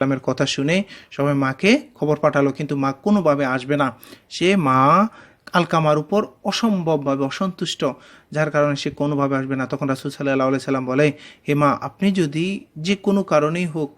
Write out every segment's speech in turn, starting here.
ইসলামের কথা শুনে সবাই মাকে খবর পাঠালো, কিন্তু মা কোনোভাবে আসবে না। সে মা আলকামার উপর অসম্ভবভাবে অসন্তুষ্ট, যার কারণে সে কোনোভাবে আসবে না। তখন রাসুল সাল্লাহ সাল্লাম বলে, হে মা, আপনি যদি যে কোনো কারণেই হোক,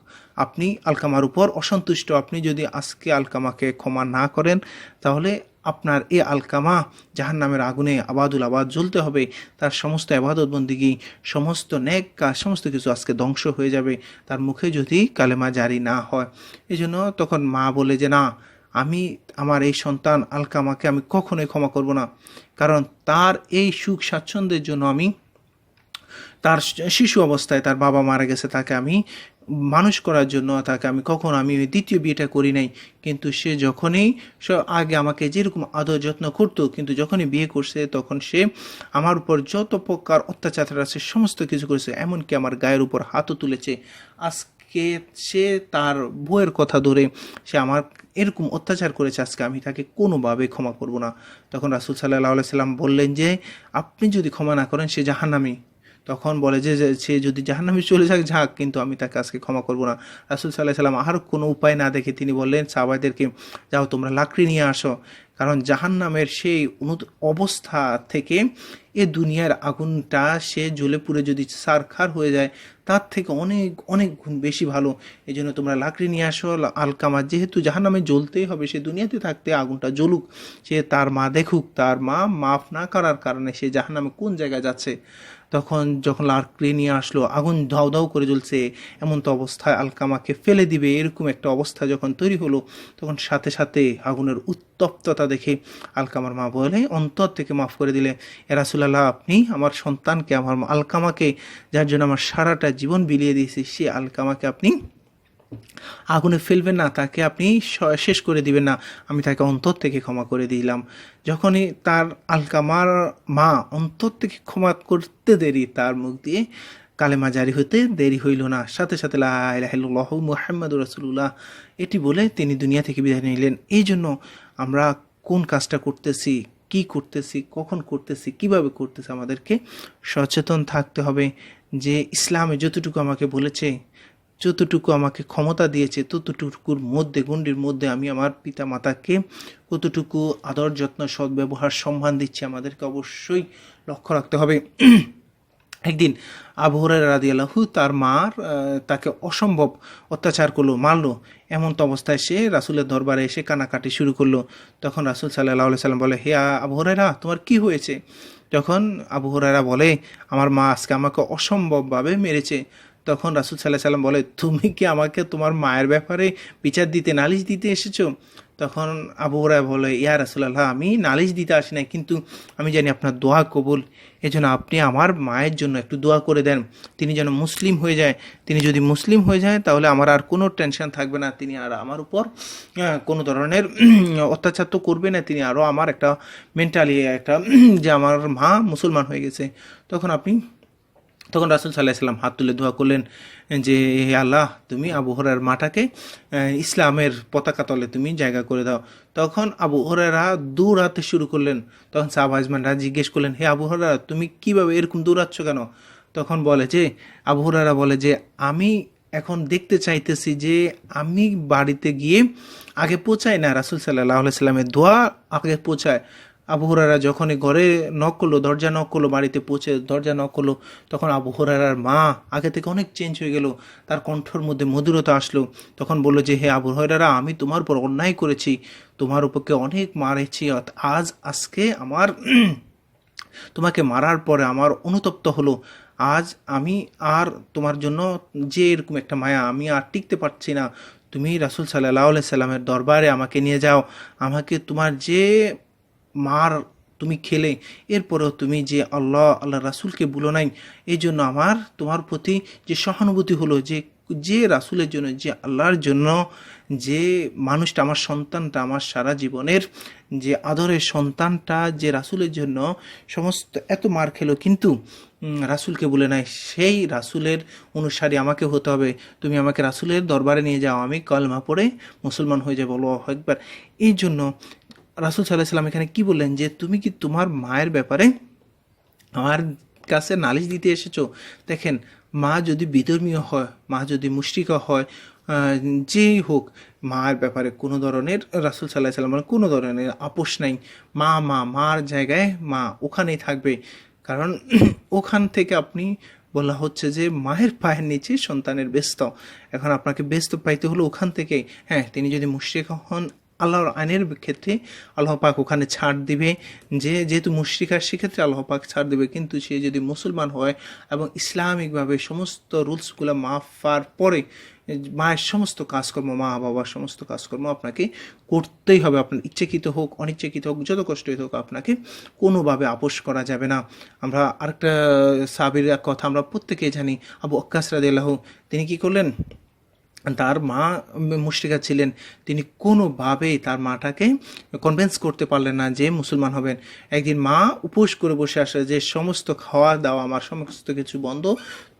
আপনি আলকামার উপর অসন্তুষ্ট, আপনি যদি আজকে আলকামাকে ক্ষমা না করেন, তাহলে আপনার এ আলকামা জাহান নামের আগুনে আবাদুল আবাদ জ্বলতে হবে। তার সমস্ত আবাদত বন্দিগি, সমস্ত ন্যাক কাজ, সমস্ত কিছু আজকে ধ্বংস হয়ে যাবে। তার মুখে যদি কালেমা জারি না হয়। এই জন্য তখন মা বলে যে, না, আমি, আমার এই সন্তান আলকামাকে আমি কখনোই ক্ষমা করব না। কারণ তার এই সুখ স্বাচ্ছন্দ্যের জন্য আমি, তার শিশু অবস্থায় তার বাবা মারা গেছে, তাকে আমি মানুষ করার জন্য তাকে আমি কখনো, আমি দ্বিতীয় বিয়েটা করি নাই। কিন্তু সে যখনই আগে আমাকে যেরকম আদর যত্ন করতো, কিন্তু যখনই বিয়ে করছে, তখন সে আমার উপর যত প্রকার অত্যাচার আছে, সমস্ত কিছু করেছে, এমনকি আমার গায়ের উপর হাতও তুলেছে। আজকে সে তার বউয়ের কথা ধরে সে আমার এরকম অত্যাচার করেছে, আজকে আমি তাকে কোনোভাবে ক্ষমা করব না। তখন রাসুল সাল্লাহ সাল্লাম বললেন যে, আপনি যদি ক্ষমা না করেন, সে জাহান্নামী। তখন বলে যে সে যদি জাহান্নামে চলে যাক যাক, কিন্তু আমি তাকে আজকে ক্ষমা করব না। রাসুল সাল্লাহ সাল্লাম আর কোনো উপায় না দেখে তিনি বললেন, সাহাবাইদেরকে, যাও, তোমরা লাকড়ি নিয়ে আসো। কারণ জাহান্নামের সেই অবস্থা থেকে এ দুনিয়ার আগুনটা সে জ্বলে পুড়ে যদি সারখার হয়ে যায়, তার থেকে অনেক অনেক গুণ বেশি ভালো। এই জন্য তোমরা লাকড়ি নিয়ে আসো। আলকামা, যেহেতু জাহান্নামে জ্বলতেই হবে, সে দুনিয়াতে থাকতে আগুনটা জ্বলুক। সে তার মা দেখুক, তার মা মাফ না করার কারণে সে জাহান্নামে কোন জায়গায় যাচ্ছে? তখন যখন লার্কড়ে নিয়ে আসলো, আগুন ধাউ ধাউ করে জ্বলছে, এমন তো অবস্থায় আলকামাকে ফেলে দিবে, এরকম একটা অবস্থা যখন তৈরি হলো, তখন সাথে সাথে আগুনের উত্তপ্ততা দেখে আলকামার মা বলে, অন্তর থেকে মাফ করে দিলে এরাসুল্লাহ আপনি আমার সন্তানকে, আমার আলকামাকে, যার জন্য আমার সারাটা জীবন বিলিয়ে দিয়েছি, সে আলকামাকে আপনি আগুনে ফেলবেন না, তাকে আপনি শেষ করে দিবেন না। আমি তাকে অন্তর থেকে ক্ষমা করে দিলাম। যখনই তার আলকামার মা অন্তর থেকে ক্ষমা করতে দেরি, তার মুখ দিয়ে কালেমা জারি হতে দেরি হইল না। সাথে সাথে লাহ মুহাম্মদ রসুল্লাহ এটি বলে তিনি দুনিয়া থেকে বিদায় নিলেন। এই জন্য আমরা কোন কাজটা করতেছি, কি করতেছি, কখন করতেছি, কীভাবে করতেছি আমাদেরকে সচেতন থাকতে হবে। যে ইসলামে যতটুকু আমাকে বলেছে যতটুকু আমাকে ক্ষমতা দিয়েছে, ততটুকুর মধ্যে, গণ্ডির মধ্যে আমি আমার পিতা মাতাকে কতটুকু আদর যত্ন, সদ্ব্যবহার, সম্মান দিচ্ছি আমাদেরকে অবশ্যই লক্ষ্য রাখতে হবে। একদিন আবু হরাইরা রাদিয়াল্লাহু তার মার তাকে অসম্ভব অত্যাচার করল, মারলো। এমন তো অবস্থায় সে রাসুলের দরবারে এসে কানাকাটি শুরু করল। তখন রাসুল সাল্লাহ সাল্লাম বলে, হে আ- আবু হরাইরা তোমার কি হয়েছে? যখন আবু হরাইরা বলে, আমার মা আজকে আমাকে অসম্ভবভাবে মেরেছে। তখন রাসুল সাল্লাহ সাল্লাম বলে, তুমি কি আমাকে তোমার মায়ের ব্যাপারে বিচার দিতে নালিশ দিতে এসেছ? তখন আবু হরাই বলে, ইয়া রাসুল্লাহ আমি নালিশ দিতে আসি না কিন্তু আমি জানি আপনার দোয়া কবুল। এজন্য আপনি আমার মায়ের জন্য একটু দোয়া করে দেন। তিনি যেন মুসলিম হয়ে যায়। তিনি যদি মুসলিম হয়ে যায়, তাহলে আমার আর কোনো টেনশন থাকবে না। তিনি আর আমার উপর কোনো ধরনের অত্যাচার তো করবে না। তিনি আরও আমার একটা মেন্টালি একটা যে আমার মা মুসলমান হয়ে গেছে। তখন আপনি তখন রাসুল সাল্লাহ সাল্লাম হাত তুলে দোয়া করলেন যে, হে আল্লাহ, তুমি আবু হরার মাটাকে ইসলামের পতাকা তলে তুমি জায়গা করে দাও। তখন আবু হরারা দৌড়াতে শুরু করলেন। তখন সাহাব আজমানরা জিজ্ঞেস করলেন, হে আবু হরারা তুমি কীভাবে এরকম দৌড়াচ্ছ কেন? তখন বলে যে, আবু হরারা বলে যে, আমি এখন দেখতে চাইতেছি যে, আমি বাড়িতে গিয়ে আগে পৌঁছাই না। রাসুল সাল্লাহ সাল্লামের দোয়া আগে পৌঁছায়। আবু হুরারা যখনই ঘরে নক করল, দরজা নক করল, বাড়িতে পৌঁছে দরজা নক করল, তখন আবু হুরারার মা আগে থেকে অনেক চেঞ্জ হয়ে গেল। তার কণ্ঠর মধ্যে মধুরতা আসলো। তখন বলল যে, হে আবু হুরারা আমি তোমার উপর অন্যায় করেছি। তোমার উপরকে অনেক মারেছি। আজ, আজকে আমার তোমাকে মারার পরে আমার অনুতপ্ত হলো। আজ আমি আর তোমার জন্য যে এরকম একটা মায়া, আমি আর টিকতে পারছি না। তুমি রাসুল সাল্লাহ সাল্লামের দরবারে আমাকে নিয়ে যাও। আমাকে তোমার যে মার তুমি খেলে। এরপরেও তুমি যে আল্লাহ আল্লাহ রাসুলকে বলো নাই এই জন্য আমার, তোমার প্রতি যে সহানুভূতি হলো, যে যে রাসুলের জন্য, যে আল্লাহর জন্য, যে মানুষটা আমার সন্তানটা, আমার সারা জীবনের যে আদরের সন্তানটা, যে রাসুলের জন্য সমস্ত এত মার খেলো, কিন্তু রাসুলকে বলে নাই। সেই রাসুলের অনুসারী আমাকে হতে হবে। তুমি আমাকে রাসুলের দরবারে নিয়ে যাও, আমি কলমা পড়ে মুসলমান হয়ে যাব, আল্লাহু একবার এই জন্য রাসুল সাল্লাহ এখানে কি বললেন? যে তুমি কি তোমার মায়ের ব্যাপারে আমার কাছে নালিশ দিতে এসেছ? দেখেন মা যদি বিধর্মীয় হয় মা যদি মুষ্টিকা হয় যেই হোক মার ব্যাপারে কোনো ধরনের রাসুল সাল্লাহ সাল্লাম বলেন, কোনো ধরনের আপোষ নাই। মা মা মার জায়গায় মা ওখানেই থাকবে। কারণ ওখান থেকে আপনি বলা হচ্ছে যে মায়ের পায়ের নিচে সন্তানের ব্যস্ত। এখন আপনাকে ব্যস্ত পাইতে হলো ওখান থেকে হ্যাঁ তিনি যদি মুশ্রিক হন আল্লাহর আইনের ক্ষেত্রে আল্লাহ পাক ওখানে ছাড় দিবে। যে যেহেতু মুশ্রিকার সেক্ষেত্রে আল্লাহ পাক ছাড় দিবে, কিন্তু সে যদি মুসলমান হয় এবং ইসলামিকভাবে সমস্ত রুলসগুলো মাফার পরে মায়ের সমস্ত কাজকর্ম, মা বাবার সমস্ত কাজকর্ম আপনাকে করতেই হবে। আপনার ইচ্ছাকৃত হোক, অনিচ্ছাকৃত হোক, যত কষ্টই হোক আপনাকে কোনোভাবে আপোষ করা যাবে না। আমরা আরেকটা সাবির কথা আমরা প্রত্যেকেই জানি, আবু আক্কাস রাদিয়াল্লাহু, তিনি কি করলেন? তার মা মুশরিকা ছিলেন, তিনি কোনোভাবেই তার মাটাকে কনভেন্স করতে পারলেন না যে মুসলমান হবেন। একদিন মা উপোস করে বসে আসে যে, সমস্ত খাওয়া দাওয়া আমার, সমস্ত কিছু বন্ধ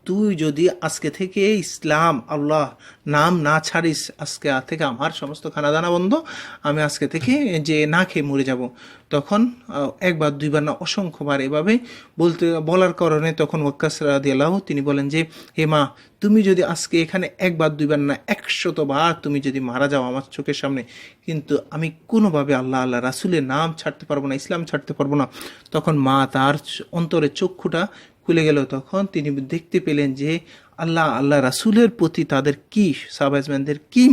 তুই যদি আজকে থেকে ইসলাম, আল্লাহ নাম না ছাড়িস, আজকে থেকে আমার সমস্ত খানা দানা বন্ধ, আমি আজকে থেকে যে না খেয়ে মরে যাব। তখন একবার, দুইবার না, অসংখ্যবার এভাবে বলতে, বলার কারণে তখন ওয়াক্কাস রাদিয়াল্লাহ তিনি বলেন যে, হে মা, তুমি যদি আজকে এখানে একবার, দুইবার না একশত বার তুমি যদি মারা যাও আমার চোখের সামনে, কিন্তু আমি কোনোভাবে আল্লাহ আল্লাহ রাসুলের নাম ছাড়তে পারব না, ইসলাম ছাড়তে পারব না। তখন মা তার চ- অন্তরে চক্ষুটা খুলে গেল, তখন তিনি দেখতে পেলেন যে আল্লাহ আল্লাহ রাসুলের প্রতি তাদের কি সাহবাজম্যানদের কি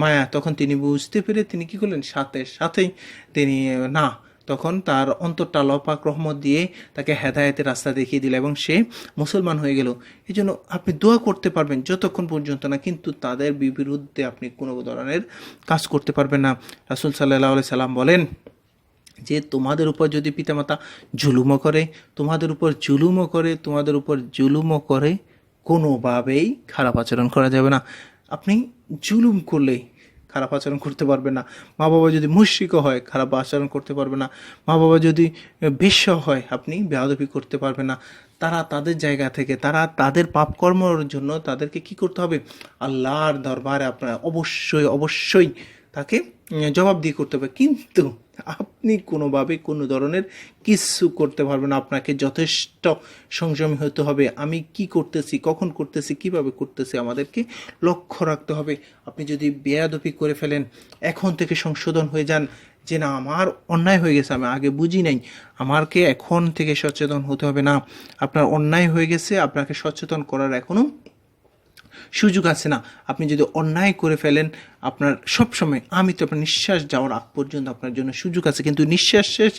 মায়া। তখন তিনি বুঝতে পেরে তিনি কি করলেন? সাথে, সাথেই তিনি, না, তখন তার অন্তরটা লপাক রহমত দিয়ে তাকে হেদায়েতের রাস্তা দেখিয়ে দিল এবং সে মুসলমান হয়ে গেল। এই জন্য আপনি দোয়া করতে পারবেন যতক্ষণ পর্যন্ত না, কিন্তু তাদের বিরুদ্ধে আপনি কোনো ধরনের কাজ করতে পারবেন না। রাসুল সাল্লাহ সাল্লাম বলেন যে তোমাদের উপর যদি পিতামাতা জুলুমও করে, তোমাদের উপর জুলুমও করে, তোমাদের উপর জুলুমও করে, কোনোভাবেই খারাপ আচরণ করা যাবে না। আপনি জুলুম করলেই খারাপ আচরণ করতে পারবে না। মা বাবা যদি মুশ্রিকও হয়, খারাপ আচরণ করতে পারবে না। মা বাবা যদি বিশ্ব হয়, আপনি বেয়াদবি করতে পারবে না। তারা তাদের জায়গা থেকে, তারা তাদের পাপকর্মর জন্য তাদেরকে কি করতে হবে? আল্লাহর দরবারে আপনার অবশ্যই অবশ্যই তাকে উম, জবাব দিয়ে করতে হবে। কিন্তু আপনি কোনোভাবে কোনো ধরনের কিছু করতে পারবেন আপনাকে যথেষ্ট সংযমী হতে হবে। আমি কি করতেছি কখন করতেছি কীভাবে করতেছি আমাদেরকে লক্ষ্য রাখতে হবে। আপনি যদি বেয়াদপি করে ফেলেন এখন থেকে সংশোধন হয়ে যান যে না আমার অন্যায় হয়ে গেছে আমি আগে বুঝি নাই। আমাকে এখন থেকে সচেতন হতে হবে না। আপনার অন্যায় হয়ে গেছে আপনাকে সচেতন করার এখনও সুযোগ আছে না। আপনি যদি অন্যায় করে ফেলেন, আপনার সবসময় আমি তো আপনার নিঃশ্বাস যাওয়ার আগ পর্যন্ত আপনার জন্য সুযোগ আছে। কিন্তু নিঃশ্বাস শেষ,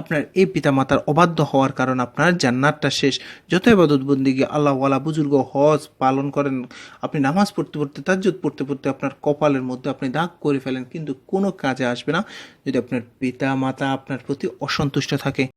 আপনার এই পিতামাতার অবাধ্য হওয়ার কারণ আপনার জান্নাতটা শেষ। যত এবাদত বন্দিকে আল্লাহ ওয়ালা বুজুর্গ হজ পালন করেন, আপনি নামাজ পড়তে পড়তে, তাজ্জুদ পড়তে পড়তে আপনার কপালের মধ্যে আপনি দাগ করে ফেলেন, কিন্তু কোনো কাজে আসবে না। যদি আপনার পিতা মাতা আপনার প্রতি অসন্তুষ্ট থাকে